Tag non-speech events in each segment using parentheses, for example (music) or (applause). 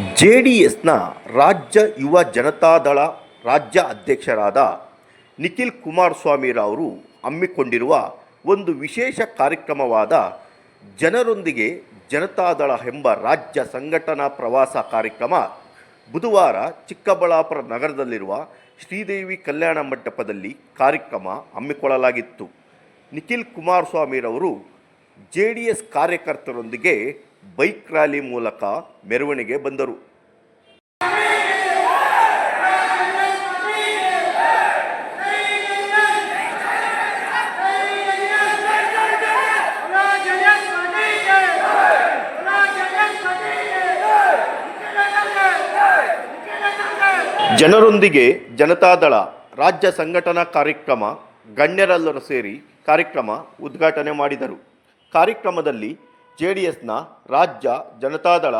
J D ಎಸ್ನ ರಾಜ್ಯ ಯುವ ಜನತಾದಳ ರಾಜ್ಯ ಅಧ್ಯಕ್ಷರಾದ ನಿಖಿಲ್ ಕುಮಾರಸ್ವಾಮಿರವರು ಹಮ್ಮಿಕೊಂಡಿರುವ ಒಂದು ವಿಶೇಷ ಕಾರ್ಯಕ್ರಮವಾದ ಜನರೊಂದಿಗೆ ಜನತಾದಳ ಎಂಬ ರಾಜ್ಯ ಸಂಘಟನಾ ಪ್ರವಾಸ ಕಾರ್ಯಕ್ರಮ ಬುಧವಾರ ಚಿಕ್ಕಬಳ್ಳಾಪುರ ನಗರದಲ್ಲಿರುವ ಶ್ರೀದೇವಿ ಕಲ್ಯಾಣ ಮಂಟಪದಲ್ಲಿ ಕಾರ್ಯಕ್ರಮ ಹಮ್ಮಿಕೊಳ್ಳಲಾಗಿತ್ತು. ನಿಖಿಲ್ ಕುಮಾರಸ್ವಾಮಿರವರು ಜೆ ಡಿ ಎಸ್ ಕಾರ್ಯಕರ್ತರೊಂದಿಗೆ ಬೈಕ್ ರ್ಯಾಲಿ ಮೂಲಕ ಮೆರವಣಿಗೆ ಬಂದರು. ಜನರೊಂದಿಗೆ ಜನತಾದಳ ರಾಜ್ಯ ಸಂಘಟನಾ ಕಾರ್ಯಕ್ರಮ, ಗಣ್ಯರೆಲ್ಲರೂ ಸೇರಿ ಕಾರ್ಯಕ್ರಮ ಉದ್ಘಾಟನೆ ಮಾಡಿದರು. ಕಾರ್ಯಕ್ರಮದಲ್ಲಿ ಜೆ ಡಿ ಎಸ್ನ ರಾಜ್ಯ ಜನತಾದಳ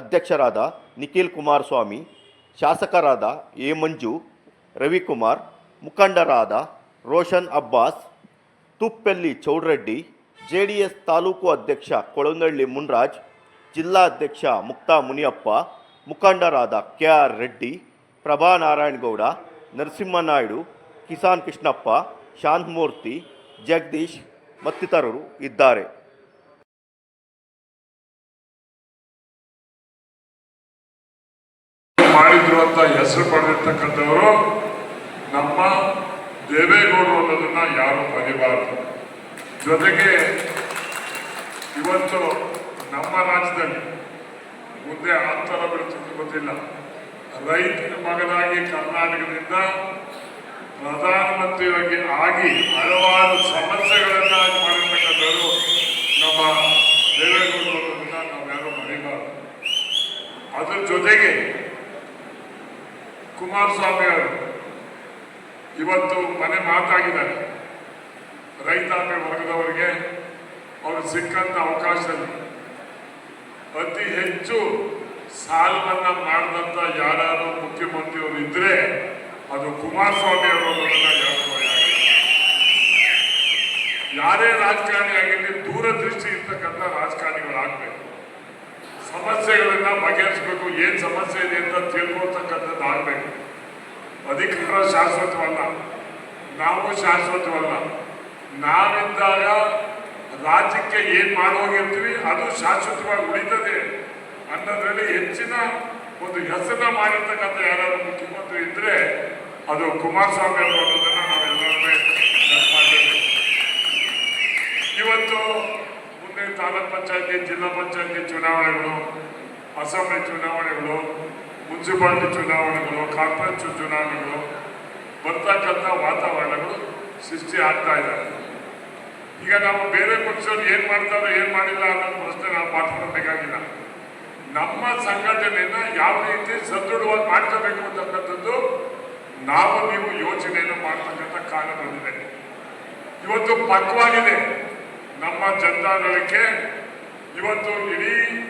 ಅಧ್ಯಕ್ಷರಾದ ನಿಖಿಲ್ ಕುಮಾರಸ್ವಾಮಿ, ಶಾಸಕರಾದ ಎ ಮಂಜು, ರವಿಕುಮಾರ್, ಮುಖಂಡರಾದ Roshan Abbas, Tuppelli Chowdreddy J D S taluk ಅಧ್ಯಕ್ಷ ಕೊಳಂಗಳ್ಳಿ ಮುನ್ರಾಜ್ ಜಿಲ್ಲಾಧ್ಯಕ್ಷ ಮುಕ್ತಾ ಮುನಿಯಪ್ಪ, ಮುಖಂಡರಾದ ಕೆ ಆರ್ ರೆಡ್ಡಿ ಪ್ರಭಾ ನಾರಾಯಣಗೌಡ ನರಸಿಂಹನಾಯ್ಡು, ಕಿಸಾನ್ ಕೃಷ್ಣಪ್ಪ, ಶಾಂತಮೂರ್ತಿ, ಜಗದೀಶ್ ಮತ್ತಿತರರು ಇದ್ದಾರೆ. ಮಾಡಿದ್ರು ಅಂತ ಹೆಸರು ಪಡೆದಿರ್ತಕ್ಕಂಥವರು ನಮ್ಮ ದೇವೇಗೌಡರು ಅನ್ನೋದನ್ನ ಯಾರು ಮರಿಬಾರದು. ಜೊತೆಗೆ ಇವತ್ತು ನಮ್ಮ ರಾಜ್ಯದಲ್ಲಿ ಮುಂದೆ ಅಂತರ ಬೀಳ್ತದೆ ಗೊತ್ತಿಲ್ಲ. ರೈತನ ಮಗನಾಗಿ ಕರ್ನಾಟಕದಿಂದ ಪ್ರಧಾನಮಂತ್ರಿಯಾಗಿ ಆಗಿ ಹಲವಾರು ಸಮಸ್ಯೆಗಳನ್ನ ಮಾಡಿರ್ತಕ್ಕಂಥವರು ನಮ್ಮ ದೇವೇಗೌಡರು ನಾವ್ಯಾರು ಮರಿಬಾರದು. ಅದರ ಜೊತೆಗೆ ಕುಮಾರಸ್ವಾಮಿ ಅವರು ಇವತ್ತು ಮನೆ ಮಾತಾಗಿದ್ದಾರೆ ರೈತಾಪಿ ವರ್ಗದವರಿಗೆ ಅವರು ಸಿಕ್ಕಂತ ಅವಕಾಶದಲ್ಲಿ ಅತಿ ಹೆಚ್ಚು ಸಾಲವನ್ನ ಮಾಡಿದಂತ ಯಾರು ಮುಖ್ಯಮಂತ್ರಿಯವರು ಇದ್ರೆ ಅದು ಕುಮಾರಸ್ವಾಮಿ ಅವರು. ಯಾರೇ ರಾಜಕಾರಣಿ ಆಗಿರಲಿ, ದೂರದೃಷ್ಟಿ ಇರ್ತಕ್ಕಂಥ ರಾಜಕಾರಣಿಗಳಾಗಬೇಕು ಸಮಸ್ಯೆಗಳನ್ನ ಬಗೆಹರಿಸಬೇಕು, ಏನು ಸಮಸ್ಯೆ ಇದೆ ಅಂತ ತಿಳ್ಕೊಳ್ತಕ್ಕಂಥದ್ದು ಆಗ್ಬೇಕು. ಅಧಿಕಾರ ಶಾಶ್ವತವಲ್ಲ. ನಾವು ಶಾಶ್ವತವಲ್ಲ. ನಾವಿದ್ದಾಗ ರಾಜ್ಯಕ್ಕೆ ಏನು ಮಾಡೋಗಿರ್ತೀವಿ, ಅದು ಶಾಶ್ವತವಾಗಿ ಉಳಿತದೆ ಅನ್ನೋದ್ರಲ್ಲಿ ಹೆಚ್ಚಿನ ಒಂದು ಹೆಸರನ್ನ ಮಾಡಿರ್ತಕ್ಕಂಥ ಯಾರಾದ್ರೂ ಮುಖ್ಯಮಂತ್ರಿ ಇದ್ರೆ, ಅದು ಕುಮಾರಸ್ವಾಮಿ ಅವರು ಅನ್ನೋದನ್ನ ನಾವೆಲ್ಲರೂ ಇವತ್ತು ಮುಂದೆ ತಾಲೂಕ್ ಪಂಚಾಯತಿ, ಜಿಲ್ಲಾ ಪಂಚಾಯತಿ ಚುನಾವಣೆಗಳು, ಅಸೆಂಬ್ಲಿ ಚುನಾವಣೆಗಳು, ಮುನ್ಸಿಪಾಲಿಟಿ ಚುನಾವಣೆಗಳು, ಕಾರ್ಪೊರೇಟ್ ಚುನಾವಣೆಗಳು, ಬರ್ತಕ್ಕಂಥ ವಾತಾವರಣಗಳು ಸೃಷ್ಟಿ ಆಗ್ತಾ ಇದೆ. ಈಗ ನಾವು ಬೇರೆ ಪಕ್ಷರು ಏನು ಮಾಡ್ತಾರೆ, ಏನು ಮಾಡಿಲ್ಲ ಅನ್ನೋ ಪ್ರಶ್ನೆ ನಾವು ಮಾತಾಡಬೇಕಾಗಿಲ್ಲ ನಮ್ಮ ಸಂಘಟನೆಯನ್ನು ಯಾವ ರೀತಿ ಸದೃಢವಾಗಿ ಮಾಡ್ಕೋಬೇಕು ಅಂತಕ್ಕಂಥದ್ದು ನಾವು ನೀವು ಯೋಚನೆಯನ್ನು ಮಾಡ್ತಕ್ಕಂಥ ಕಾಲ ಬಂದಿದೆ. ಇವತ್ತು ಪಕ್ವಾಗಿದೆ. ನಮ್ಮ ಜನತಾದಳಕ್ಕೆ ಇವತ್ತು ಇಡೀ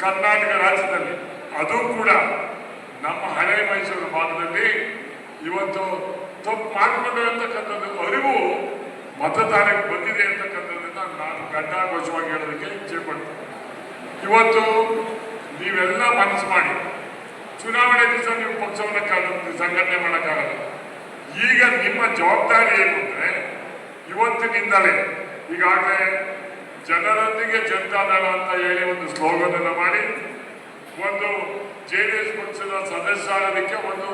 ಕರ್ನಾಟಕ ರಾಜ್ಯದಲ್ಲಿ, ಅದು ಕೂಡ ನಮ್ಮ ಹಳೆ ಮೈಸೂರು ಭಾಗದಲ್ಲಿ ಇವತ್ತು ತಪ್ಪು ಮಾಡಿಕೊಂಡು ಅಂತಕ್ಕಂಥದ್ದು ಅರಿವು ಮತದಾರಕ್ಕೆ ಬಂದಿದೆ ಅಂತಕ್ಕಂಥದ್ದನ್ನ ನಾನು ಕಡ್ಡಾಘೋಷವಾಗಿ ಹೇಳೋದಕ್ಕೆ ಇಚ್ಛೆ ಪಡ್ತೀನಿ. ಇವತ್ತು ನೀವೆಲ್ಲ ಮನಸ್ಸು ಮಾಡಿ, ಚುನಾವಣೆ ದಿವಸ ನೀವು ಪಕ್ಷವನ್ನು ಕಾಲ- ಸಂಘಟನೆ ಮಾಡೋಕ್ಕಾಗಲ್ಲ. ಈಗ ನಿಮ್ಮ ಜವಾಬ್ದಾರಿ ಏನು ಅಂದರೆ ಇವತ್ತಿನಿಂದಲೇ ಈಗಾಗಲೇ ಜನರೊಂದಿಗೆ ಜನತಾದಳ ಅಂತ ಹೇಳಿ ಒಂದು ಸ್ಲೋಗನ್ ಅನ್ನು ಮಾಡಿ, ಒಂದು ಜೆ ಡಿ ಎಸ್ ಪಕ್ಷದ ಸದಸ್ಯ ಆಗೋದಕ್ಕೆ ಒಂದು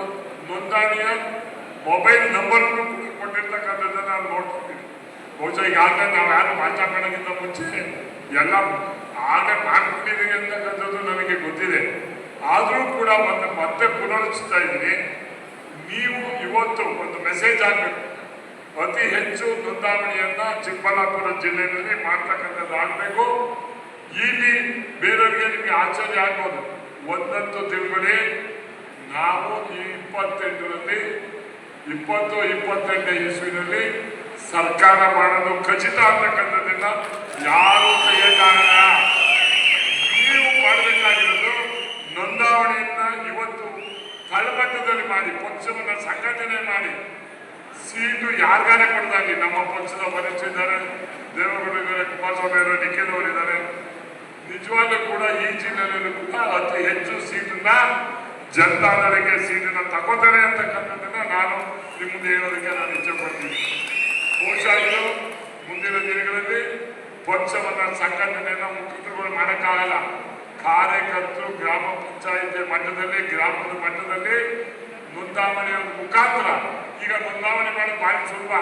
ನೋಂದಣಿಯ ಮೊಬೈಲ್ ನಂಬರ್ ಕೊಟ್ಟಿರ್ತಕ್ಕಂಥದ್ದನ್ನು ನಾನು ನೋಡ್ತಿದ್ದೀನಿ ಬಹುಶಃ ಈಗಾಗಲೇ ನಾವು ಯಾರು ಮಾತಾಡೋಕ್ಕಿಂತ ಮುಂಚೆ ಎಲ್ಲ ಆಗ ಮಾಡ್ಕೊಂಡಿದ್ದೀವಿ ಅಂತಕ್ಕಂಥದ್ದು ನನಗೆ ಗೊತ್ತಿದೆ. ಆದರೂ ಕೂಡ ಮತ್ತೆ ಮತ್ತೆ ಪುನರುಚ್ಚಿಸ್ತಾ ಇದ್ದೀನಿ. ನೀವು ಇವತ್ತು ಒಂದು ಮೆಸೇಜ್ ಆಗಬೇಕು ಅತಿ ಹೆಚ್ಚು ನೋಂದಾವಣಿಯನ್ನ ಚಿಕ್ಕಬಳ್ಳಾಪುರ ಜಿಲ್ಲೆಯಲ್ಲಿ ಮಾಡ್ತಕ್ಕಂಥದ್ದು ಆಗಬೇಕು. ಇಲ್ಲಿ ಬೇರೆಯವರಿಗೆ ನಿಮಗೆ ಆಶ್ಚರ್ಯ ಆಗ್ಬೋದು. ಒಂದಂತೂ ತಿಳ್ಕೊಳ್ಳಿ ನಾವು ಈ ಇಪ್ಪತ್ತೆಂಟರಲ್ಲಿ, ಇಪ್ಪತ್ತು, ಇಪ್ಪತ್ತೆಂಟನೇ ಇಸುವಿನಲ್ಲಿ ಸರ್ಕಾರ ಮಾಡೋದು ಖಚಿತ ಅಂತಕ್ಕಂಥದ್ದನ್ನ ಯಾರು ಕೈಯಲ್ಲ ನೀವು ಮಾಡಬೇಕಾಗಿರೋದು ನೋಂದಾವಣೆಯನ್ನ ಇವತ್ತು ತಳಮಟ್ಟದಲ್ಲಿ ಮಾಡಿ, ಪಕ್ಷವನ್ನ ಸಂಘಟನೆ ಮಾಡಿ ಸೀಟು ಯಾರಿಗಾರೆ ಕೊಡ್ದಾಗಿ ನಮ್ಮ ಪಕ್ಷದ ವರಿಷ್ಠ ಇದ್ದಾರೆ. ದೇವೇಗೌಡ ಇದ್ದಾರೆ ಕುಮಾರಸ್ವಾಮಿ ಅವರು ನಿಖಿಲವರಿದ್ದಾರೆ ನಿಜವಾಗ್ಲೂ ಕೂಡ ಈ ಜಿಲ್ಲೆಯಲ್ಲಿ ಕೂಡ ಅತಿ ಹೆಚ್ಚು ಸೀಟನ್ನ ಜನತಾದಳಕ್ಕೆ ಸೀಟನ್ನ ತಗೋತಾರೆ ಅಂತಕ್ಕಂಥದ್ದನ್ನ ನಾನು ನಿಮ್ಮ ಮುಂದೆ ಹೇಳೋದಕ್ಕೆ ನಾನು ಇಚ್ಛೆ ಪಡ್ತೀನಿ ಬಹುಶಃ ಮುಂದಿನ ದಿನಗಳಲ್ಲಿ ಪಕ್ಷವನ್ನ ಸಂಘಟನೆಯನ್ನ ಮುಖ್ಯಗಳು ಮಾಡೋಕ್ಕಾಗಲ್ಲ. ಕಾರ್ಯಕರ್ತರು ಗ್ರಾಮ ಪಂಚಾಯಿತಿ ಮಟ್ಟದಲ್ಲಿ, ಗ್ರಾಮದ ಮಟ್ಟದಲ್ಲಿ, ನೋಂದಾವಣೆಯ ಮುಖಾಂತರ ಈಗ ನೋಂದಾವಣೆ ಮಾಡೋದು ಭಾರಿ ಸ್ವಲ್ಪ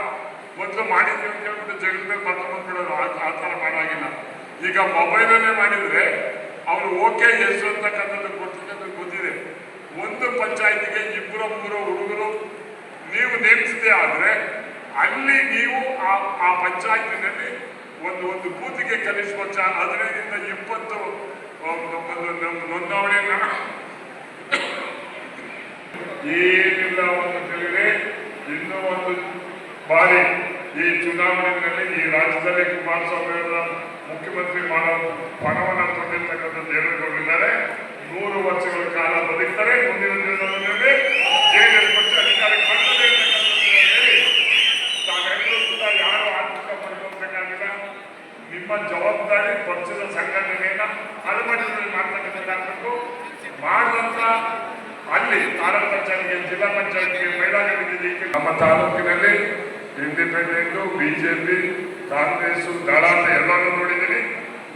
ಮೊದಲು ಮಾಡಿದ್ವಿ ಅಂತ ಹೇಳ್ಬಿಟ್ಟು ಜಗದ ಮೇಲೆ ಬರ್ಕೊಂಡು ಬಂದ್ಬಿಡೋರು ಆ ಥರ ಮಾಡೋಗಿಲ್ಲ. ಈಗ ಮೊಬೈಲಲ್ಲೇ ಮಾಡಿದರೆ ಅವರು ಓಕೆ, ಎಸ್ ಅಂತಕ್ಕಂಥದ್ದು ಕೊಡ್ತಕ್ಕಂಥ ಗೊತ್ತಿದೆ ಒಂದು ಪಂಚಾಯತಿಗೆ ಇಬ್ಬರು ಮೂರು ಹುಡುಗರು ನೀವು ನೇಮಿಸದೆ ಆದರೆ ಅಲ್ಲಿ ನೀವು ಆ ಆ ಪಂಚಾಯತಿನಲ್ಲಿ ಒಂದು ಒಂದು ಬೂತಿಗೆ ಕಲಿಸುವ ಚ ಹದಿನೈದರಿಂದ ಇಪ್ಪತ್ತು ನೋಂದಾವಣೆಯನ್ನ (coughs) ಏನಿಲ್ಲ ಒಂದು ತಿಳಿದ್ರೆ ಇನ್ನೂ ಒಂದು ಬಾರಿ ಈ ಚುನಾವಣೆಯಲ್ಲಿ ಈ ರಾಜ್ಯದಲ್ಲಿ ಕುಮಾರಸ್ವಾಮಿ ಅವರ ಮುಖ್ಯಮಂತ್ರಿ ಮಾಡೋ ಪಣವನ್ನು ಕೊಟ್ಟಿರ್ತಕ್ಕಂಥದ್ದು ಹೇಳಿಕೊಂಡಿದ್ದಾರೆ ನೂರು ವರ್ಷಗಳ ಕಾಲ ಬದುಕ್ತಾರೆ. ಮುಂದಿನ ದಿನಗಳಲ್ಲಿ ಜೆಡಿಎಸ್ ಪಕ್ಷ ಅಧಿಕಾರಕ್ಕೆ ಬರ್ತದೆ ತಾವೆಲ್ಲರೂ ಕೂಡ ಯಾರು ಆತಂಕ ನಿಮ್ಮ ಜವಾಬ್ದಾರಿ ಪಕ್ಷದ ಸಂಘಟನೆಯನ್ನ ಅಳವಡಿಕೆ ಮಾಡ್ತಕ್ಕಂಥದ್ದಾಗಬೇಕು ಮಾಡಿದಂತ ಅಲ್ಲಿ ತಾಲೂಕ್ ಪಂಚಾಯತ್ಗೆ ಜಿಲ್ಲಾ ಪಂಚಾಯತ್ಗೆ ಮಹಿಳಾ ವೇದಿಕೆ ನಮ್ಮ ತಾಲೂಕಿನಲ್ಲಿ ಇಂಡಿಪೆಂಡೆಂಟು ಬಿಜೆಪಿ ಕಾಂಗ್ರೆಸ್ ದಳ ಅಂತ ಎಲ್ಲರೂ ನೋಡಿದ್ದೀನಿ.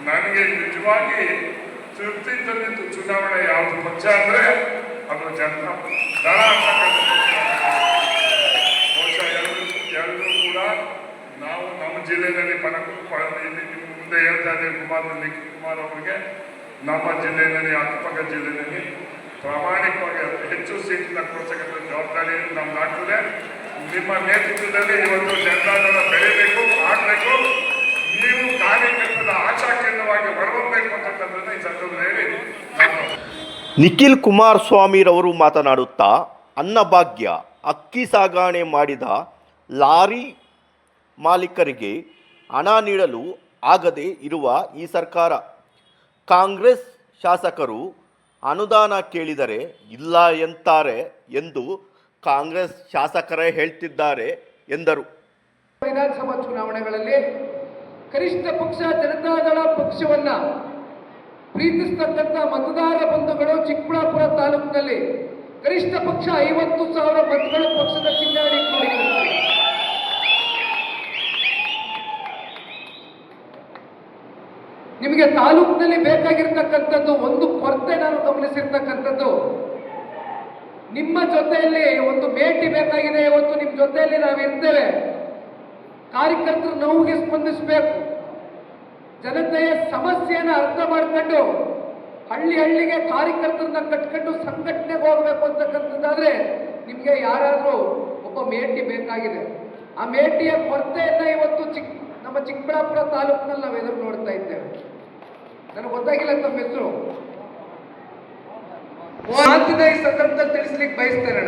ನನಗೆ ನಿಜವಾಗಿ ತೃಪ್ತಿ ತಂದಿದ್ದು ಚುನಾವಣೆ ಯಾವುದು ಪಕ್ಷ ಅಂದ್ರೆ ಅದು ಜನತಾ ದಳ ಬಹುಶಃ ಎಲ್ಲರೂ ಕೂಡ ನಾವು ನಮ್ಮ ಜಿಲ್ಲೆಯಲ್ಲಿ ಪಣಕು ಇಲ್ಲಿ ನಿಮ್ಮ ಮುಂದೆ ಹೇಳ್ತಾ ಇದ್ದೇವೆ ಕುಮಾರ್ ನಿಖಿಲ್ ಕುಮಾರ್ ಅವರಿಗೆ. ನಮ್ಮ ಜಿಲ್ಲೆಯಲ್ಲಿ, ಅಕ್ಕಪಕ್ಕ ಜಿಲ್ಲೆಯಲ್ಲಿ ಪ್ರಾಮಾಣಿಕವಾಗಿ ಅತಿ ಹೆಚ್ಚು ಸೀಟಿನ ಕೊಡ್ತಕ್ಕಂಥ ಜವಾಬ್ದಾರಿ ನಮ್ದಾಗ್ತದೆ ನಿಮ್ಮ ನೇತೃತ್ವದಲ್ಲಿ ಇವತ್ತು ಜನತಾದಳ ಬೆಳೆಯಬೇಕು ಮಾಡಬೇಕು ನೀವು ಕಾರ್ಯಕರ್ತರ ಆಶಾ ಕೇಂದ್ರವಾಗಿ ಹೊರಬರಬೇಕು ಅಂತಕ್ಕಂಥದ್ದನ್ನ ಈ ಸಂದರ್ಭದಲ್ಲಿ ನಿಖಿಲ್ ಕುಮಾರಸ್ವಾಮಿರವರು ಮಾತನಾಡುತ್ತಾ, ಅನ್ನಭಾಗ್ಯ, ಅಕ್ಕಿ ಸಾಗಾಣೆ ಮಾಡಿದ ಲಾರಿ ಮಾಲೀಕರಿಗೆ ಹಣ ನೀಡಲು ಆಗದೆ ಇರುವ ಈ ಸರ್ಕಾರ. ಕಾಂಗ್ರೆಸ್ ಶಾಸಕರು ಅನುದಾನ ಕೇಳಿದರೆ ಇಲ್ಲ ಎಂತಾರೆ ಎಂದು ಕಾಂಗ್ರೆಸ್ ಶಾಸಕರೇ ಹೇಳ್ತಿದ್ದಾರೆ ಎಂದರು. ವಿಧಾನಸಭಾ ಚುನಾವಣೆಗಳಲ್ಲಿ ಕನಿಷ್ಠ ಪಕ್ಷ ಜನತಾದಳ ಪಕ್ಷವನ್ನ ಪ್ರೀತಿಸ್ತಕ್ಕಂಥ ಮತದಾರ ಬಂಧುಗಳು ಚಿಕ್ಕಬಳ್ಳಾಪುರ ತಾಲೂಕಿನಲ್ಲಿ ಕನಿಷ್ಠ ಪಕ್ಷ ಐವತ್ತು ಸಾವಿರ ಮತಗಳು ಪಕ್ಷದ ಕೂಡಿಕೊಂಡಿದ್ದಾರೆ ನಿಮಗೆ ತಾಲೂಕಿನಲ್ಲಿ ಬೇಕಾಗಿರ್ತಕ್ಕಂಥದ್ದು ಒಂದು ಕೊರತೆ ನಾನು ನಿಮ್ಮ ಜೊತೆಯಲ್ಲಿ ಒಂದು ಭೇಟಿ ಬೇಕಾಗಿದೆ, ಇವತ್ತು ನಿಮ್ಮ ಜೊತೆಯಲ್ಲಿ ನಾವು ಇರ್ತೇವೆ. ಕಾರ್ಯಕರ್ತರು ನೋವಿಗೆ ಸ್ಪಂದಿಸಬೇಕು. ಜನತೆಯ ಸಮಸ್ಯೆಯನ್ನು ಅರ್ಥ ಮಾಡ್ಕೊಂಡು ಹಳ್ಳಿ ಹಳ್ಳಿಗೆ ಕಾರ್ಯಕರ್ತರನ್ನ ಕಟ್ಕೊಂಡು ಸಂಘಟನೆಗೆ ಹೋಗಬೇಕು ಅಂತಕ್ಕಂಥದ್ದಾದ್ರೆ ನಿಮಗೆ ಯಾರಾದರೂ ಒಬ್ಬ ಮೇಟಿ ಬೇಕಾಗಿದೆ. ಆ ಮೇಟಿಯ ಕೊರತೆಯನ್ನ ಇವತ್ತು ಚಿಕ್ಕ ನಮ್ಮ ಚಿಕ್ಕಬಳ್ಳಾಪುರ ತಾಲೂಕಿನಲ್ಲಿ ನಾವು ಎದುರು ನೋಡ್ತಾ ಇದ್ದೇವೆ. ನನಗೆ ಗೊತ್ತಾಗಿಲ್ಲ ತಮ್ಮ ಹೆಸರು. ಮಾತಿನ ಈ ಸಂದರ್ಭದಲ್ಲಿ ತಿಳಿಸ್ಲಿಕ್ಕೆ ಬಯಸ್ತೇನೆ.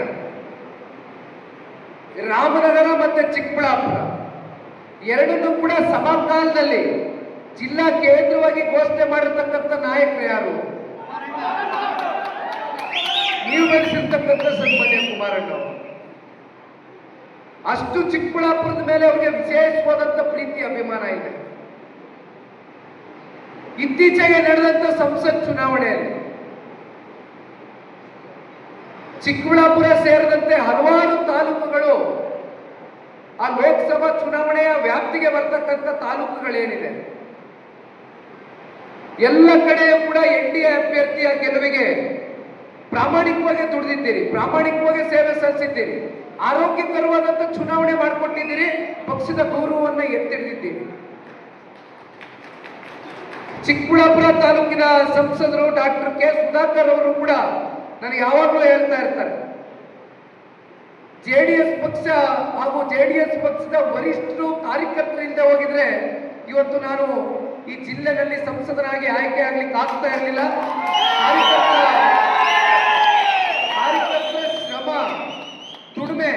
ರಾಮನಗರ ಮತ್ತೆ ಚಿಕ್ಕಬಳ್ಳಾಪುರ. ಎರಡನ್ನೂ ಕೂಡ ಸಮಕಾಲದಲ್ಲಿ ಜಿಲ್ಲಾ ಕೇಂದ್ರವಾಗಿ ಘೋಷಣೆ ಮಾಡಿರ್ತಕ್ಕಂಥ ನಾಯಕರು ಯಾರು? ನೀವು ಬೆಳೆಸಿರ್ತಕ್ಕಂಥ ಸನ್ಮಾನ್ಯ ಕುಮಾರಣ್ಣ ಅಷ್ಟು ಚಿಕ್ಕಬಳ್ಳಾಪುರದ ಮೇಲೆ ಅವರಿಗೆ ವಿಶೇಷವಾದಂಥ ಪ್ರೀತಿ, ಅಭಿಮಾನ ಇದೆ. ಇತ್ತೀಚೆಗೆ ನಡೆದಂತ ಸಂಸತ್ ಚುನಾವಣೆಯಲ್ಲಿ ಚಿಕ್ಕಬಳ್ಳಾಪುರ ಸೇರಿದಂತೆ ಹಲವಾರು ತಾಲೂಕುಗಳು ಆ ಲೋಕಸಭಾ ಚುನಾವಣೆಯ ವ್ಯಾಪ್ತಿಗೆ ಬರ್ತಕ್ಕಂಥ ತಾಲೂಕುಗಳೇನಿದೆ. ಎಲ್ಲ ಕಡೆಯೂ ಕೂಡ ಎನ್ ಡಿ ಎ ಅಭ್ಯರ್ಥಿಯ ಗೆಲುವಿಗೆ ಪ್ರಾಮಾಣಿಕವಾಗಿ ದುಡಿದಿದ್ದೀರಿ, ಪ್ರಾಮಾಣಿಕವಾಗಿ ಸೇವೆ ಸಲ್ಲಿಸಿದ್ದೀರಿ ಆರೋಗ್ಯಕರವಾದಂತ ಚುನಾವಣೆ ಮಾಡಿಕೊಟ್ಟಿದ್ದೀರಿ, ಪಕ್ಷದ ಗೌರವವನ್ನ ಎತ್ತಿಡಿದಿದ್ದೀರಿ ಚಿಕ್ಕಬಳ್ಳಾಪುರ ತಾಲೂಕಿನ ಸಂಸದರು ಡಾಕ್ಟರ್ ಕೆ ಸುಧಾಕರ್ ಅವರು ಕೂಡ ನನಗೆ ಯಾವಾಗಲೂ ಹೇಳ್ತಾ ಇರ್ತಾರೆ. ಜೆ ಡಿ ಎಸ್ ಪಕ್ಷ ಹಾಗೂ ಜೆ ಡಿ ಎಸ್ ಪಕ್ಷದ ವರಿಷ್ಠರು ಕಾರ್ಯಕರ್ತರಿಂದ ಹೋಗಿದ್ರೆ ಇವತ್ತು ನಾನು ಈ ಜಿಲ್ಲೆನಲ್ಲಿ ಸಂಸದನಾಗಿ ಆಯ್ಕೆ ಆಗ್ಲಿಕ್ಕೆ ಆಗ್ತಾ ಇರಲಿಲ್ಲ. ಕಾರ್ಯಕರ್ತರ ಶ್ರಮ, ದುಡಿಮೆ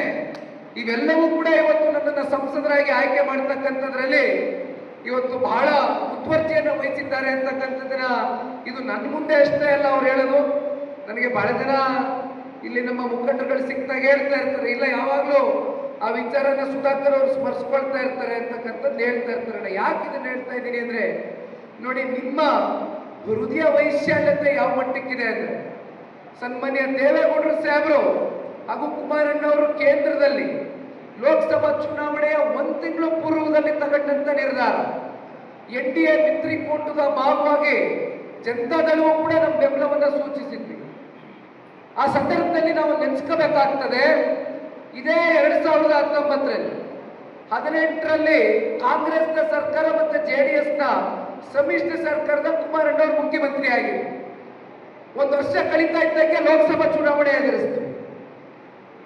ಇವೆಲ್ಲವೂ ಕೂಡ ಇವತ್ತು ನನ್ನನ್ನು ಸಂಸದರಾಗಿ ಆಯ್ಕೆ ಮಾಡ್ತಕ್ಕಂಥದ್ರಲ್ಲಿ ಇವತ್ತು ಬಹಳ ಮುತುವರ್ಜಿಯನ್ನು ವಹಿಸಿದ್ದಾರೆ ಅಂತಕ್ಕಂಥದ್ದನ್ನ ಇದು ನನ್ನ ಮುಂದೆ ಅಷ್ಟೇ ಅಲ್ಲ ಅವ್ರು ಹೇಳೋದು. ನನಗೆ ಬಹಳ ಜನ ಇಲ್ಲಿ ನಮ್ಮ ಮುಖಂಡರುಗಳು ಸಿಕ್ತಾಗ ಹೇಳ್ತಾ ಇರ್ತಾರೆ. ಇಲ್ಲ, ಯಾವಾಗಲೂ ಆ ವಿಚಾರನ ಸುಧಾಕರ್ ಅವರು ಸ್ಮರಿಸ್ಕೊಳ್ತಾ ಇರ್ತಾರೆ ಅಂತಕ್ಕಂಥದ್ದು ಹೇಳ್ತಾ ಇರ್ತಾರೆ. ಅಣ್ಣ ಯಾಕೆ ಇದನ್ನ ಹೇಳ್ತಾ ಇದ್ದೀನಿ ಅಂದ್ರೆ, ನೋಡಿ, ನಿಮ್ಮ ಹೃದಯ ವೈಶಾಲ್ಯತೆ ಯಾವ ಮಟ್ಟಕ್ಕಿದೆ ಅಂದ್ರೆ, ಸನ್ಮಾನ್ಯ ದೇವೇಗೌಡರು ಸಾಹೇಬರು ಹಾಗೂ ಕುಮಾರಣ್ಣವರು ಕೇಂದ್ರದಲ್ಲಿ ಲೋಕಸಭಾ ಚುನಾವಣೆಯ ಒಂದು ತಿಂಗಳು ಪೂರ್ವದಲ್ಲಿ ತಗೊಂಡಂತ ನಿರ್ಧಾರ. ಎನ್ ಡಿ ಎ ಮಿತ್ರಿಕೂಟದ ಭಾಗವಾಗಿ ಜನತಾದಳವು ಕೂಡ ನಮ್ಮ ಬೆಂಬಲವನ್ನು ಸೂಚಿಸಿದ್ವಿ. ಆ ಸಂದರ್ಭದಲ್ಲಿ ನಾವು ನೆನೆಸ್ಕೋಬೇಕಾಗ್ತದೆ, ಇದೇ ಎರಡ್ ಸಾವಿರದ ಹತ್ತೊಂಬತ್ತರಲ್ಲಿ. ಹದಿನೆಂಟರಲ್ಲಿ ಕಾಂಗ್ರೆಸ್ನ ಸರ್ಕಾರ ಮತ್ತೆ ಜೆ ಡಿ ಎಸ್ನ ಸಮ್ಮಿಶ್ರ ಸರ್ಕಾರದ ಕುಮಾರಣ್ಣವರು ಮುಖ್ಯಮಂತ್ರಿ ಆಗಿದೆ ಒಂದು ವರ್ಷ ಕಳೀತಾ ಇದ್ದಕ್ಕೆ ಲೋಕಸಭಾ ಚುನಾವಣೆ ಎದುರಿಸ್ತು.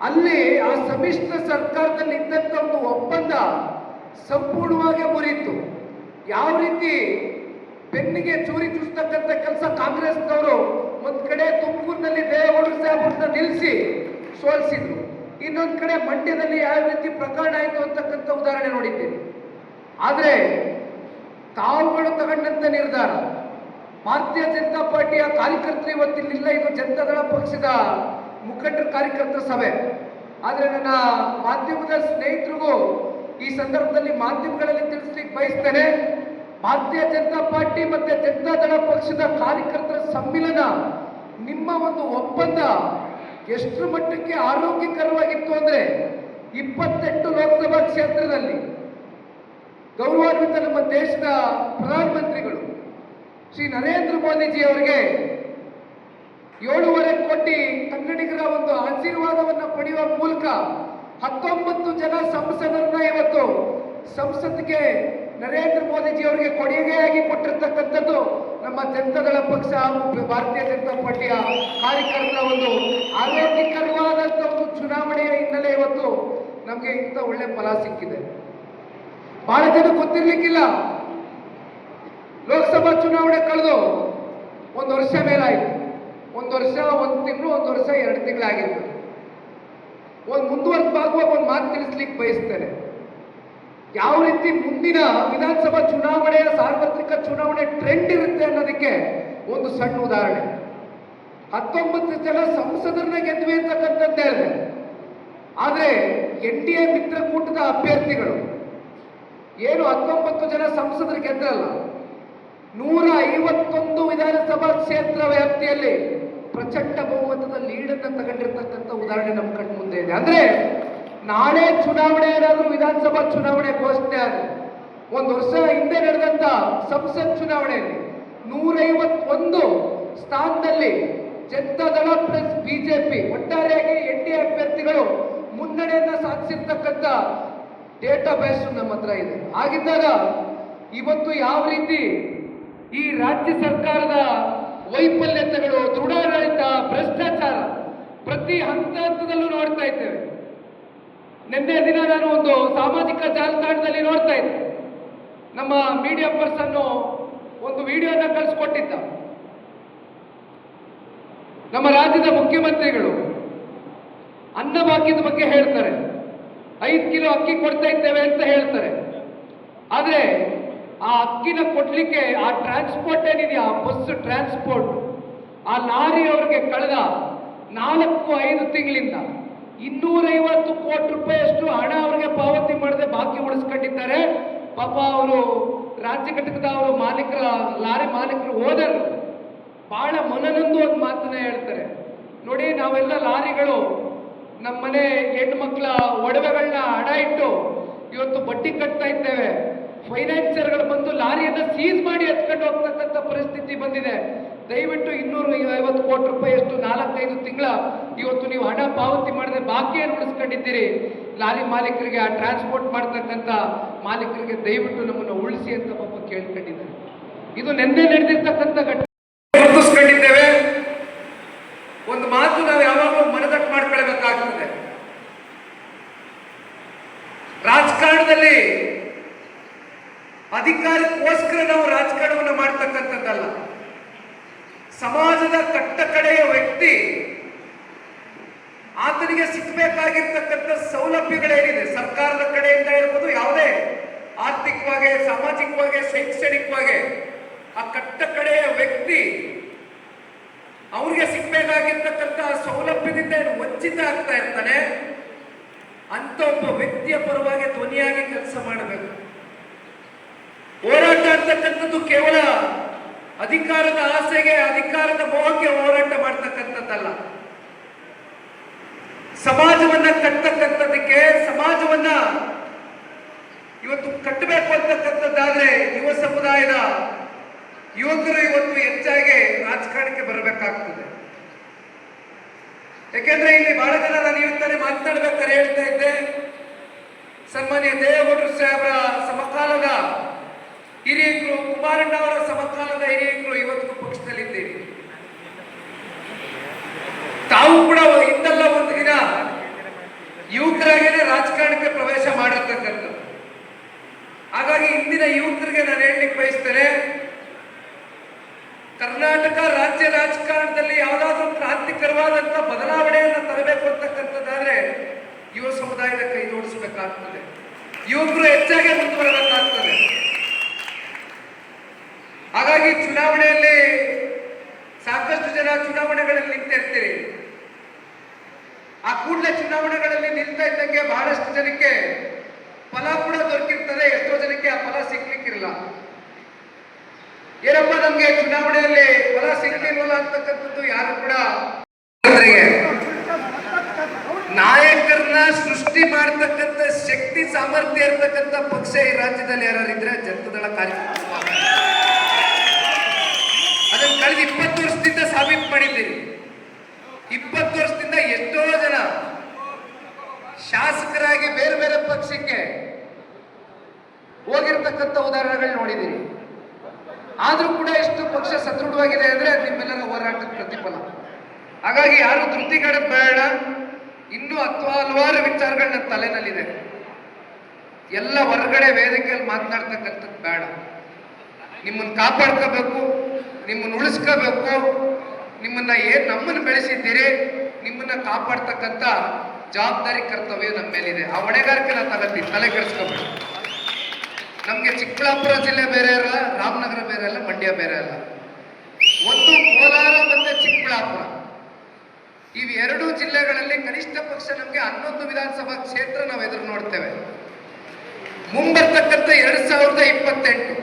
ಅಲ್ಲಿ ಆ ಸಮ್ಮಿಶ್ರ ಸರ್ಕಾರದಲ್ಲಿ ಇದ್ದಂತ ಒಂದು ಒಪ್ಪಂದ ಸಂಪೂರ್ಣವಾಗಿ ಮುರಿಯಿತು ಯಾವ ರೀತಿ ಬೆನ್ನಿಗೆ ಚೂರಿ ಚುಸ್ತಕ್ಕಂಥ ಕೆಲಸ ಕಾಂಗ್ರೆಸ್ನವರು ಒಂದ್ ಕಡೆ ತುಮಕೂರಿನಲ್ಲಿ ದೇವೇಗೌಡರು ಸಾಹೇಬ್ರನ್ನ ನಿಲ್ಲಿಸಿ ಸೋಲಿಸಿದ್ರು. ಇನ್ನೊಂದ್ ಕಡೆ ಮಂಡ್ಯದಲ್ಲಿ ಯಾವ ರೀತಿ ಪ್ರಕರಣ ಆಯಿತು ಅಂತಕ್ಕಂಥ ಉದಾಹರಣೆ ನೋಡಿದ್ದೀನಿ. ಆದ್ರೆ ತಾವುಗಳು ತಗೊಂಡಂತ ನಿರ್ಧಾರ. ಭಾರತೀಯ ಜನತಾ ಪಾರ್ಟಿಯ ಕಾರ್ಯಕರ್ತರು ಇವತ್ತಿಲ್ಲ ಇದು ಜನತಾದಳ ಪಕ್ಷದ ಮುಖಂಡರ ಕಾರ್ಯಕರ್ತರ ಸಭೆ. ಆದ್ರೆ ನನ್ನ ಮಾಧ್ಯಮದ ಸ್ನೇಹಿತರಿಗೂ ಈ ಸಂದರ್ಭದಲ್ಲಿ ಮಾಧ್ಯಮಗಳಲ್ಲಿ ತಿಳಿಸ್ಲಿಕ್ಕೆ ಬಯಸ್ತೇನೆ. ಭಾರತೀಯ ಜನತಾ ಪಾರ್ಟಿ ಮತ್ತೆ ಜನತಾದಳ ಪಕ್ಷದ ಕಾರ್ಯಕರ್ತರ ಸಮ್ಮಿಲನ ನಿಮ್ಮ ಒಂದು ಒಪ್ಪಂದ ಎಷ್ಟು ಮಟ್ಟಕ್ಕೆ ಆರೋಗ್ಯಕರವಾಗಿತ್ತು ಅಂದ್ರೆ ಇಪ್ಪತ್ತೆಂಟು ಲೋಕಸಭಾ ಕ್ಷೇತ್ರದಲ್ಲಿ ಗೌರವಾನ್ವಿತ ನಮ್ಮ ದೇಶದ ಪ್ರಧಾನಮಂತ್ರಿಗಳು ಶ್ರೀ ನರೇಂದ್ರ ಮೋದಿಜಿ ಅವರಿಗೆ ಏಳೂವರೆ ಕೋಟಿ ಕನ್ನಡಿಗರ ಒಂದು ಆಶೀರ್ವಾದವನ್ನು ಪಡೆಯುವ ಮೂಲಕ ಹತ್ತೊಂಬತ್ತು ಜನ ಸಂಸದರನ್ನ ಇವತ್ತು ಸಂಸತ್ಗೆ ನರೇಂದ್ರ ಮೋದಿಜಿ ಅವರಿಗೆ ಕೊಡುಗೆಯಾಗಿ ಕೊಟ್ಟಿರ್ತಕ್ಕಂಥದ್ದು ನಮ್ಮ ಜನತಾದಳ ಪಕ್ಷ ಹಾಗೂ ಭಾರತೀಯ ಜನತಾ ಪಾರ್ಟಿಯ ಕಾರ್ಯಕರ್ತರ ಒಂದು ಆರೋಗ್ಯಕರವಾದಂಥ ಒಂದು ಚುನಾವಣೆಯ ಹಿನ್ನೆಲೆ ಇವತ್ತು ನಮಗೆ ಇಂಥ ಒಳ್ಳೆ ಫಲ ಸಿಕ್ಕಿದೆ. ಬಹಳ ಜನ ಗೊತ್ತಿರ್ಲಿಕ್ಕಿಲ್ಲ. ಲೋಕಸಭಾ ಚುನಾವಣೆ ಕಳೆದು ಒಂದು ವರ್ಷ ಮೇಲಾಯಿತು. ಒಂದು ವರ್ಷ, ಒಂದು ತಿಂಗಳು, ಒಂದು ವರ್ಷ, ಎರಡು ತಿಂಗಳಾಗಿತ್ತು. ಒಂದು ಮುಂದುವರೆದ ಭಾಗವಾಗಿ ಒಂದು ಮಾತು ತಿಳಿಸ್ಲಿಕ್ಕೆ ಬಯಸ್ತೇನೆ. ಯಾವ ರೀತಿ ಮುಂದಿನ ವಿಧಾನಸಭಾ ಚುನಾವಣೆಯ ಸಾರ್ವತ್ರಿಕ ಚುನಾವಣೆ ಟ್ರೆಂಡ್ ಇರುತ್ತೆ ಅನ್ನೋದಕ್ಕೆ ಒಂದು ಸಣ್ಣ ಉದಾಹರಣೆ. ಹತ್ತೊಂಬತ್ತು ಜನ ಸಂಸದರನ್ನ ಗೆದ್ವಿ ಅಂತಕ್ಕಂಥದ್ದೇ ಹೇಳಿದೆ. ಆದರೆ ಎನ್ ಡಿ ಎ ಮಿತ್ರಕೂಟದ ಅಭ್ಯರ್ಥಿಗಳು, ಏನು ಹತ್ತೊಂಬತ್ತು ಜನ ಸಂಸದರು ಗೆದ್ರಲ್ಲ, ನೂರ ಐವತ್ತೊಂದು ವಿಧಾನಸಭಾ ಕ್ಷೇತ್ರ ವ್ಯಾಪ್ತಿಯಲ್ಲಿ ಪ್ರಚಂಡ ಬಹುಮತದ ಲೀಡನ್ನು ತಗೊಂಡಿರ್ತಕ್ಕಂಥ ಉದಾಹರಣೆ ನಮ್ಮ ಕಣ್ಣು ಮುಂದೆ ಇದೆ. ಅಂದ್ರೆ ನಾಳೆ ಚುನಾವಣೆ ಏನಾದರೂ ವಿಧಾನಸಭಾ ಚುನಾವಣೆ ಘೋಷಣೆ ಆದ್ರೆ ಒಂದು ವರ್ಷ ಹಿಂದೆ ನಡೆದಂತ ಸಂಸತ್ ಚುನಾವಣೆಯಲ್ಲಿ ನೂರೈವತ್ತೊಂದು ಸ್ಥಾನದಲ್ಲಿ ಜನತಾದಳ ಪ್ಲಸ್ ಬಿಜೆಪಿ ಒಟ್ಟಾರೆಯಾಗಿ ಎನ್ ಡಿ ಅಭ್ಯರ್ಥಿಗಳು ಮುನ್ನಡೆಯನ್ನ ಸಾಧಿಸಿರ್ತಕ್ಕಂಥ ಡೇಟಾ ಬೇಸ್ ನಮ್ಮ ಹತ್ರ ಇದೆ. ಆಗಿದ್ದಾಗ ಇವತ್ತು ಯಾವ ರೀತಿ ಈ ರಾಜ್ಯ ಸರ್ಕಾರದ ವೈಫಲ್ಯತೆಗಳು, ದೃಢಾಡಳಿತ, ಭ್ರಷ್ಟಾಚಾರ ಪ್ರತಿ ಹಂತ ಹಂತದಲ್ಲೂ ನೋಡ್ತಾ ಇದ್ದೇವೆ. ನಿನ್ನೆ ದಿನ ನಾನು ಒಂದು ಸಾಮಾಜಿಕ ಜಾಲತಾಣದಲ್ಲಿ ನೋಡ್ತಾ ಇದ್ದೆ. ನಮ್ಮ ಮೀಡಿಯಾ ಪರ್ಸನ್ ಒಂದು ವಿಡಿಯೋನ ಕಳಿಸ್ಕೊಟ್ಟಿದ್ದ. ನಮ್ಮ ರಾಜ್ಯದ ಮುಖ್ಯಮಂತ್ರಿಗಳು ಅನ್ನಭಾಗ್ಯದ ಬಗ್ಗೆ ಹೇಳ್ತಾರೆ. ಐದು ಕಿಲೋ ಅಕ್ಕಿ ಕೊಡ್ತಾ ಇದ್ದೇವೆ ಅಂತ ಹೇಳ್ತಾರೆ. ಆದರೆ ಆ ಅಕ್ಕಿನ ಕೊಡ್ಲಿಕ್ಕೆ ಆ ಟ್ರಾನ್ಸ್ಪೋರ್ಟ್ ಏನಿದೆಯಾ? ಆ ಬಸ್ ಟ್ರಾನ್ಸ್ಪೋರ್ಟ್ ಆ ಲಾರಿ ಅವ್ರಿಗೆ ಕಳೆದ ನಾಲ್ಕು, ಐದು ತಿಂಗಳಿಂದ ಇನ್ನೂರೈವತ್ತು ಕೋಟಿ ರೂಪಾಯಿಯಷ್ಟು ಹಣ ಅವರಿಗೆ ಪಾವತಿ ಮಾಡದೆ ಬಾಕಿ ಉಳಿಸ್ಕೊಂಡಿದ್ದಾರೆ. ಪಾಪ ಅವರು ರಾಜ್ಯ ಘಟಕದ ಅವರು ಮಾಲೀಕರ ಲಾರಿ ಮಾಲೀಕರು ಓನರ್ ಬಹಳ ಮನನೊಂದು ಒಂದು ಮಾತನ್ನ ಹೇಳ್ತಾರೆ. ನೋಡಿ, ನಾವೆಲ್ಲ ಲಾರಿಗಳು ನಮ್ಮ ಮನೆ ಹೆಣ್ಣು ಮಕ್ಕಳ ಒಡವೆಗಳನ್ನ ಹಣ ಇಟ್ಟು ಇವತ್ತು ಬಡ್ಡಿ ಕಟ್ತಾ ಇದ್ದೇವೆ. ಫೈನಾನ್ಸಿಯರ್ಗಳು ಬಂದು ಲಾರಿಯನ್ನ ಸೀಸ್ ಮಾಡಿ ಎತ್ಕೊಂಡು ಹೋಗ್ತಕ್ಕಂಥ ಪರಿಸ್ಥಿತಿ ಬಂದಿದೆ. ದಯವಿಟ್ಟು ಇನ್ನೂರು ಐವತ್ತು ಕೋಟಿ ರೂಪಾಯಿಯಷ್ಟು ನಾಲ್ಕೈದು ತಿಂಗಳ ಇವತ್ತು ನೀವು ಹಣ ಪಾವತಿ ಮಾಡದೆ ಬಾಕಿಯನ್ನು ಉಳಿಸ್ಕೊಂಡಿದ್ದೀರಿ. ಲಾರಿ ಮಾಲೀಕರಿಗೆ ಆ ಟ್ರಾನ್ಸ್ಪೋರ್ಟ್ ಮಾಡ್ತಕ್ಕಂಥ ಮಾಲೀಕರಿಗೆ ದಯವಿಟ್ಟು ನಮ್ಮನ್ನು ಉಳಿಸಿ ಅಂತ ಪಾಪ ಕೇಳ್ಕೊಂಡಿದ್ದಾರೆ. ಇದು ನಿನ್ನೆ ನಡೆದಿರ್ತಕ್ಕಂಥ ಘಟನೆ. ಗುರುತಿಸ್ಕೊಂಡಿದ್ದೇವೆ. ಒಂದು ಮಾತು ನಾವು ಯಾವಾಗಲೂ ಮನದಟ್ಟು ಮಾಡ್ಕೊಳ್ಬೇಕಾಗ್ತದೆ. ರಾಜಕಾರಣದಲ್ಲಿ ಅಧಿಕಾರಕ್ಕೋಸ್ಕರ ನಾವು ರಾಜಕಾರಣವನ್ನು ಮಾಡ್ತಕ್ಕಂಥದ್ದಲ್ಲ ಸಮಾಜದ ಕಟ್ಟ ಕಡೆಯ ವ್ಯಕ್ತಿ ಆತನಿಗೆ ಸಿಕ್ಕಬೇಕಾಗಿರ್ತಕ್ಕಂಥ ಸೌಲಭ್ಯಗಳೇನಿದೆ ಸರ್ಕಾರದ ಕಡೆಯಿಂದ ಇರ್ಬೋದು ಯಾವುದೇ ಆರ್ಥಿಕವಾಗಿ ಸಾಮಾಜಿಕವಾಗಿ, ಶೈಕ್ಷಣಿಕವಾಗಿ ಆ ಕಟ್ಟ ಕಡೆಯ ವ್ಯಕ್ತಿ ಅವ್ರಿಗೆ ಸಿಗ್ಬೇಕಾಗಿರ್ತಕ್ಕಂಥ ಸೌಲಭ್ಯದಿಂದ ವಂಚಿತ ಆಗ್ತಾ ಇರ್ತಾನೆ, ಅಂತ ಒಬ್ಬ ವ್ಯಕ್ತಿಯ ಪರವಾಗಿ ಧ್ವನಿಯಾಗಿ ಕೆಲಸ ಮಾಡಬೇಕು. ಹೋರಾಟ ಅಂತಕ್ಕಂಥದ್ದು ಕೇವಲ ಅಧಿಕಾರದ ಆಸೆಗೆ, ಅಧಿಕಾರದ ಮೋಹಕ್ಕೆ ಹೋರಾಟ ಮಾಡ್ತಕ್ಕಂಥದ್ದಲ್ಲ. ಸಮಾಜವನ್ನ ಕಟ್ಟತಕ್ಕಂಥದಕ್ಕೆ ಸಮಾಜವನ್ನ ಇವತ್ತು ಕಟ್ಟಬೇಕು ಅಂತಕ್ಕಂಥದ್ದಾದ್ರೆ ಯುವ ಸಮುದಾಯದ ಯುವಕರು ಇವತ್ತು ಹೆಚ್ಚಾಗಿ ರಾಜಕಾರಣಕ್ಕೆ ಬರಬೇಕಾಗ್ತದೆ. ಯಾಕೆಂದ್ರೆ ಇಲ್ಲಿ ಬಹಳ ಜನ ನಾನು ಇವತ್ತಾರೆ ಮಾತನಾಡ್ಬೇಕಾದ್ರೆ ಹೇಳ್ತಾ ಇದ್ದೆ. ಸನ್ಮಾನ್ಯ ದೇವೇಗೌಡರು ಸಾಹೇಬರ ಸಮಕಾಲದ ಹಿರಿಯಕರು, ಕುಮಾರಣ್ಣ ಅವರ ಸಮಕಾಲದ ಹಿರಿಯಕರು ಇವತ್ತು ಪಕ್ಷದಲ್ಲಿದ್ದೀರಿ. ತಾವು ಕೂಡ ಇಂದಲ್ಲ ಒಂದು ದಿನ ಯುವಕರಾಗೇನೆ ರಾಜಕಾರಣಕ್ಕೆ ಪ್ರವೇಶ ಮಾಡಿರ್ತಕ್ಕಂಥದ್ದು. ಹಾಗಾಗಿ ಇಂದಿನ ಯುವಕರಿಗೆ ನಾನು ಹೇಳಲಿಕ್ಕೆ ಬಯಸ್ತೇನೆ, ಕರ್ನಾಟಕ ರಾಜ್ಯ ರಾಜಕಾರಣದಲ್ಲಿ ಯಾವುದಾದ್ರೂ ಕ್ರಾಂತಿಕರವಾದಂತಹ ಬದಲಾವಣೆಯನ್ನು ತರಬೇಕು ಅಂತಕ್ಕಂಥದ್ದಾದ್ರೆ ಯುವ ಸಮುದಾಯದ ಕೈ ಜೋಡಿಸಬೇಕಾಗ್ತದೆ. ಯುವಕರು ಹೆಚ್ಚಾಗಿ ಮುಂದುವರಬೇಕಾಗ್ತದೆ. ಹಾಗಾಗಿ ಚುನಾವಣೆಯಲ್ಲಿ ಸಾಕಷ್ಟು ಜನ ಚುನಾವಣೆಗಳಲ್ಲಿ ನಿಂತಿರ್ತೀರಿ ಆ ಕೂಡಲೇ ಚುನಾವಣೆಗಳಲ್ಲಿ ನಿಲ್ತಾ ಇದ್ದಂಗೆ ಬಹಳಷ್ಟು ಜನಕ್ಕೆ ಫಲ ಕೂಡ ದೊರಕಿರ್ತದೆ, ಎಷ್ಟೋ ಜನಕ್ಕೆ ಆ ಫಲ ಸಿಗ್ಲಿಕ್ಕಿರಲ್ಲ. ಏನಪ್ಪ ನಮ್ಗೆ ಚುನಾವಣೆಯಲ್ಲಿ ಫಲ ಸಿಗ್ಲಿಲ್ವಲ್ಲ ಅಂತಕ್ಕಂಥದ್ದು ಯಾರು ಕೂಡ ನಾಯಕರನ್ನ ಸೃಷ್ಟಿ ಮಾಡ್ತಕ್ಕಂತ ಶಕ್ತಿ, ಸಾಮರ್ಥ್ಯ ಇರತಕ್ಕಂಥ ಪಕ್ಷ ಈ ರಾಜ್ಯದಲ್ಲಿ ಯಾರಿದ್ರೆ ಜನತಾದಳ ಕಾರ್ಯಕ್ರಮ ಅದನ್ನು ಕಳೆದ ಇಪ್ಪತ್ತು ವರ್ಷದಿಂದ ಸಾಬೀತು ಮಾಡಿದ್ದೀರಿ. ಇಪ್ಪತ್ತು ವರ್ಷದಿಂದ ಎಷ್ಟೋ ಜನ ಶಾಸಕರಾಗಿ ಬೇರೆ ಬೇರೆ ಪಕ್ಷಕ್ಕೆ ಹೋಗಿರ್ತಕ್ಕಂಥ ಉದಾಹರಣೆಗಳು ನೋಡಿದ್ದೀನಿ ಆದ್ರೂ ಕೂಡ ಎಷ್ಟು ಪಕ್ಷ ಸದೃಢವಾಗಿದೆ ಅಂದ್ರೆ ಅದು ನಿಮ್ಮೆಲ್ಲರ ಹೋರಾಟದ ಪ್ರತಿಫಲ. ಹಾಗಾಗಿ ಯಾರು ಧೃತಿಗಡ ಬೇಡ. ಇನ್ನೂ ಅಥವಾ ಹಲವಾರು ವಿಚಾರಗಳು ನನ್ನ ತಲೆನಲ್ಲಿದೆ. ಎಲ್ಲ ಹೊರಗಡೆ ವೇದಿಕೆಯಲ್ಲಿ ಮಾತನಾಡ್ತಕ್ಕಂಥದ್ದು ಬೇಡ. ನಿಮ್ಮನ್ನು ಕಾಪಾಡ್ಕೋಬೇಕು, ನಿಮ್ಮನ್ನು ಉಳಿಸ್ಕೋಬೇಕು, ನಿಮ್ಮನ್ನ ಏನ್ ನಮ್ಮನ್ನು ಬೆಳೆಸಿದ್ದೀರಿ, ನಿಮ್ಮನ್ನ ಕಾಪಾಡ್ತಕ್ಕಂಥ ಜವಾಬ್ದಾರಿ ಕರ್ತವ್ಯ ನಮ್ಮ ಮೇಲಿದೆ. ಆ ಹೊಣೆಗಾರಿಕೆ ನಾ ತಲೆ ಕೆಡಿಸ್ಕೋಬೇಡಿ. ನಮ್ಗೆ ಚಿಕ್ಕಬಳ್ಳಾಪುರ ಜಿಲ್ಲೆ ಬೇರೆ ಅಲ್ಲ, ರಾಮನಗರ ಬೇರೆ ಅಲ್ಲ, ಮಂಡ್ಯ ಬೇರೆ ಅಲ್ಲ. ಒಂದು ಕೋಲಾರ ಮತ್ತೆ ಚಿಕ್ಕಬಳ್ಳಾಪುರ. ಎರಡು ಜಿಲ್ಲೆಗಳಲ್ಲಿ ಕನಿಷ್ಠ ಪಕ್ಷ ನಮಗೆ ಹನ್ನೊಂದು ವಿಧಾನಸಭಾ ಕ್ಷೇತ್ರ ನಾವು ಎದುರು ನೋಡ್ತೇವೆ. ಮುಂಬರ್ತಕ್ಕಂಥ ಎರಡ್ ಸಾವಿರದ ಇಪ್ಪತ್ತೆಂಟು.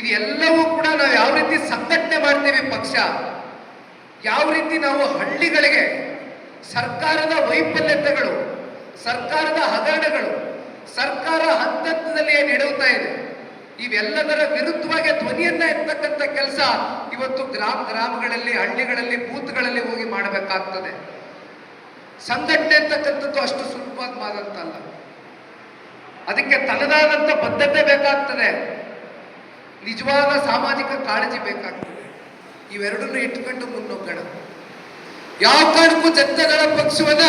ಇದೆಲ್ಲವೂ ಕೂಡ ನಾವು ಯಾವ ರೀತಿ ಸಂಘಟನೆ ಮಾಡ್ತೇವೆ ಪಕ್ಷ, ಯಾವ ರೀತಿ ನಾವು ಹಳ್ಳಿಗಳಿಗೆ ಸರ್ಕಾರದ ವೈಫಲ್ಯತೆಗಳು, ಸರ್ಕಾರದ ಹಗರಣಗಳು, ಸರ್ಕಾರ ಹಂತದಲ್ಲಿ ಏನು ಎಡವುತ್ತಾ ಇದೆ. ಇವೆಲ್ಲದರ ವಿರುದ್ಧವಾಗಿ ಧ್ವನಿಯನ್ನ ಎತ್ತಕ್ಕಂಥ ಕೆಲಸ ಇವತ್ತು ಗ್ರಾಮ ಗ್ರಾಮಗಳಲ್ಲಿ, ಹಳ್ಳಿಗಳಲ್ಲಿ, ಬೂತ್ಗಳಲ್ಲಿ ಹೋಗಿ ಮಾಡಬೇಕಾಗ್ತದೆ. ಸಂಘಟನೆ ಅಂತಕ್ಕಂಥದ್ದು ಅಷ್ಟು ಸುಲಭವಾದ ಮಾದಂತಲ್ಲ ಅದಕ್ಕೆ ತನ್ನದಾದಂಥ ಬದ್ಧತೆ ಬೇಕಾಗ್ತದೆ. ನಿಜವಾದ ಸಾಮಾಜಿಕ ಕಾಳಜಿ ಬೇಕಾಗ್ತದೆ. ಇವೆರಡನ್ನು ಇಟ್ಕೊಂಡು ಮುನ್ನೋಗೋಣ ಯಾವ ಕಾರಣಕ್ಕೂ ಪಕ್ಷವನ್ನ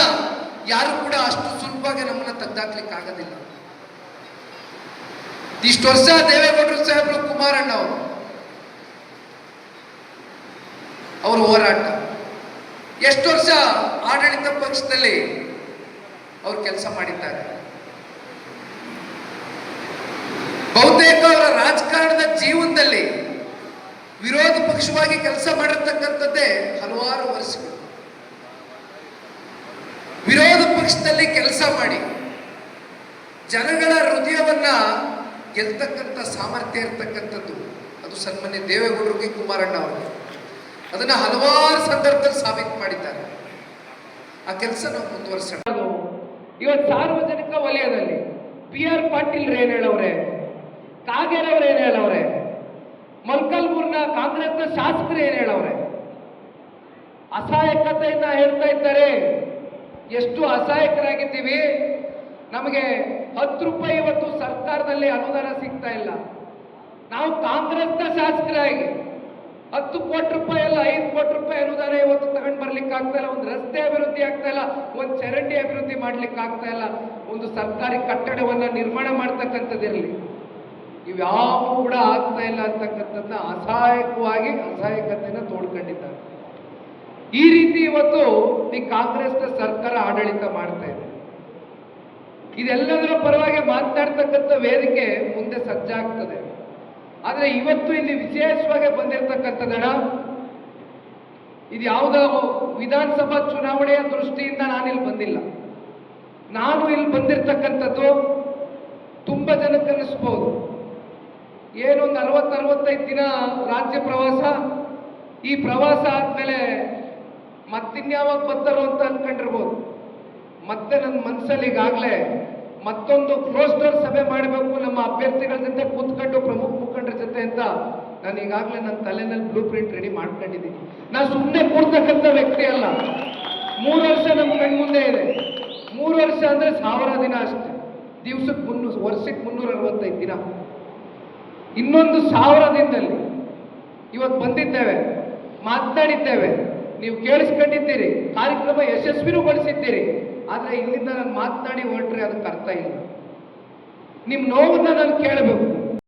ಯಾರು ಕೂಡ ಅಷ್ಟು ಸುಲಭವಾಗಿ ನಮ್ಮನ್ನ ತೆಗ್ದಾಕ್ಲಿಕ್ಕೆ ಆಗೋದಿಲ್ಲ ಇಷ್ಟು ವರ್ಷ ದೇವೇಗೌಡರು ಸಾಹೇಬರು ಕುಮಾರಣ್ಣ ಅವರು. ಅವರು ಹೋರಾಟ. ಎಷ್ಟು ವರ್ಷ ಆಡಳಿತ ಪಕ್ಷದಲ್ಲಿ ಅವರು ಕೆಲಸ ಮಾಡಿದ್ದಾರೆ. ಬಹುತೇಕ ಅವರ ರಾಜಕಾರಣದ ಜೀವನದಲ್ಲಿ ವಿರೋಧ ಪಕ್ಷವಾಗಿ ಕೆಲಸ ಮಾಡಿರ್ತಕ್ಕಂಥದ್ದೇ ಹಲವಾರು ವರ್ಷಗಳು. ವಿರೋಧ ಪಕ್ಷದಲ್ಲಿ ಕೆಲಸ ಮಾಡಿ ಜನಗಳ ಹೃದಯವನ್ನ ಗೆಲ್ತಕ್ಕಂಥ ಸಾಮರ್ಥ್ಯ ಇರ್ತಕ್ಕಂಥದ್ದು, ಅದು ಸನ್ಮಾನ್ಯ ದೇವೇಗೌಡರಿಗೆ ಕುಮಾರಣ್ಣ ಅವರಿಗೆ ಅದನ್ನ ಹಲವಾರು ಸಂದರ್ಭದಲ್ಲಿ ಸಾಬೀತು ಮಾಡಿದ್ದಾರೆ. ಆ ಕೆಲಸ ನಾವು ಮುಂದುವರಿಸೋಣ. ಇವತ್ತು ಸಾರ್ವಜನಿಕ ವಲಯದಲ್ಲಿ ಪಿ ಆರ್ ಪಾಟೀಲ್ ಏನ್ ಹೇಳವ್ರೆ ಕಾಗೇರವ್ರು ಏನು ಹೇಳವ್ರೆ ಮೊಲ್ಕಲ್ಮೂರ್ನ ಕಾಂಗ್ರೆಸ್ನ ಶಾಸಕರು ಏನ್ ಹೇಳವ್ರೆ ಅಸಹಾಯಕತೆಯನ್ನ ಹೇಳ್ತಾ ಇದ್ದಾರೆ. ಎಷ್ಟು ಅಸಹಾಯಕರಾಗಿದ್ದೀವಿ? ನಮಗೆ ಹತ್ತು ರೂಪಾಯಿ ಇವತ್ತು ಸರ್ಕಾರದಲ್ಲಿ ಅನುದಾನ ಸಿಗ್ತಾ ಇಲ್ಲ. ನಾವು ಕಾಂಗ್ರೆಸ್ನ ಶಾಸಕರಾಗಿ ಹತ್ತು ಕೋಟಿ ರೂಪಾಯಿ ಅಲ್ಲ, ಐದು ಕೋಟಿ ರೂಪಾಯಿ ಅನುದಾನ ಇವತ್ತು ತಗೊಂಡು ಬರ್ಲಿಕ್ಕೆ ಆಗ್ತಾ ಇಲ್ಲ. ಒಂದು ರಸ್ತೆ ಅಭಿವೃದ್ಧಿ ಆಗ್ತಾ ಇಲ್ಲ, ಒಂದು ಚರಂಡಿ ಅಭಿವೃದ್ಧಿ ಮಾಡ್ಲಿಕ್ಕೆ ಆಗ್ತಾ ಇಲ್ಲ. ಒಂದು ಸರ್ಕಾರಿ ಕಟ್ಟಡವನ್ನ ನಿರ್ಮಾಣ ಮಾಡ್ತಕ್ಕಂಥದ್ದಿರಲಿ. ಇವ್ಯಾವು ಕೂಡ ಆಗ್ತಾ ಇಲ್ಲ ಅಂತಕ್ಕಂಥದ್ದನ್ನ ಅಸಹಾಯಕವಾಗಿ ಅಸಹಾಯಕತೆಯನ್ನ ತೋಡ್ಕೊಂಡಿದ್ದಾರೆ. ಈ ರೀತಿ ಇವತ್ತು ಈ ಕಾಂಗ್ರೆಸ್ನ ಸರ್ಕಾರ ಆಡಳಿತ ಮಾಡ್ತಾ ಇದೆ. ಇದೆಲ್ಲದರ ಪರವಾಗಿ ಮಾತನಾಡ್ತಕ್ಕಂಥ ವೇದಿಕೆ ಮುಂದೆ ಸಜ್ಜಾಗ್ತದೆ ಆದರೆ ಇವತ್ತು ಇಲ್ಲಿ ವಿಶೇಷವಾಗಿ ಬಂದಿರತಕ್ಕಂಥದ್ದಣ ಇದು ಯಾವುದೋ ವಿಧಾನಸಭಾ ಚುನಾವಣೆಯ ದೃಷ್ಟಿಯಿಂದ ನಾನಿಲ್ಲಿ ಬಂದಿಲ್ಲ. ನಾನು ಇಲ್ಲಿ ಬಂದಿರತಕ್ಕಂಥದ್ದು ತುಂಬ ಜನಕ್ಕೆ ಅನ್ನಿಸ್ಬೋದು. ಏನೊಂದು ಅರವತ್ತರವತ್ತೈದು ದಿನ ರಾಜ್ಯ ಪ್ರವಾಸ, ಈ ಪ್ರವಾಸ ಆದಮೇಲೆ ಮತ್ತಿನ್ಯಾವಾಗ ಬರ್ತಾರೋ ಅಂತ ಅನ್ಕೊಂಡಿರ್ಬೋದು. ಮತ್ತೆ ನನ್ನ ಮನಸ್ಸಲ್ಲಿ ಈಗಾಗಲೇ ಮತ್ತೊಂದು ಕ್ಲೋಸ್ ಡೋರ್ ಸಭೆ ಮಾಡಬೇಕು ನಮ್ಮ ಅಭ್ಯರ್ಥಿಗಳ ಜೊತೆ ಕೂತ್ಕೊಂಡು ಪ್ರಮುಖ ಮುಖಂಡರ ಜೊತೆ ಅಂತ ನಾನು ಈಗಾಗಲೇ ನನ್ನ ತಲೆನಲ್ಲಿ ಬ್ಲೂ ಪ್ರಿಂಟ್ ರೆಡಿ ಮಾಡ್ಕೊಂಡಿದ್ದೀನಿ. ನಾನು ಸುಮ್ಮನೆ ಕೂರ್ತಕ್ಕಂಥ ವ್ಯಕ್ತಿ ಅಲ್ಲ. ಮೂರು ವರ್ಷ ನಮ್ಮ ಕಣ್ಮುಂದೆ ಇದೆ. ಮೂರು ವರ್ಷ ಅಂದರೆ ಸಾವಿರ ದಿನ ಅಷ್ಟೇ. ದಿವ್ಸಕ್ಕೆ ಮುನ್ನೂರು ವರ್ಷಕ್ಕೆ ಮುನ್ನೂರ ಅರವತ್ತೈದು ದಿನ. ಇನ್ನೊಂದು ಸಾವಿರ ದಿನದಲ್ಲಿ ಇವತ್ತು ಬಂದಿದ್ದೇವೆ, ಮಾತನಾಡಿದ್ದೇವೆ. ನೀವು ಕೇಳಿಸ್ಕೊಂಡಿದ್ದೀರಿ, ಕಾರ್ಯಕ್ರಮ ಯಶಸ್ವಿನೂಗೊಳಿಸಿದ್ದೀರಿ, ಆದರೆ ಇಲ್ಲಿಂದ ನಾನು ಮಾತನಾಡಿ ಹೊರಟ್ರೆ ಅದಕ್ಕೆ ಅರ್ಥ ಇಲ್ಲ. ನಿಮ್ಮ ನೋವನ್ನ ನಾನು ಕೇಳಬೇಕು.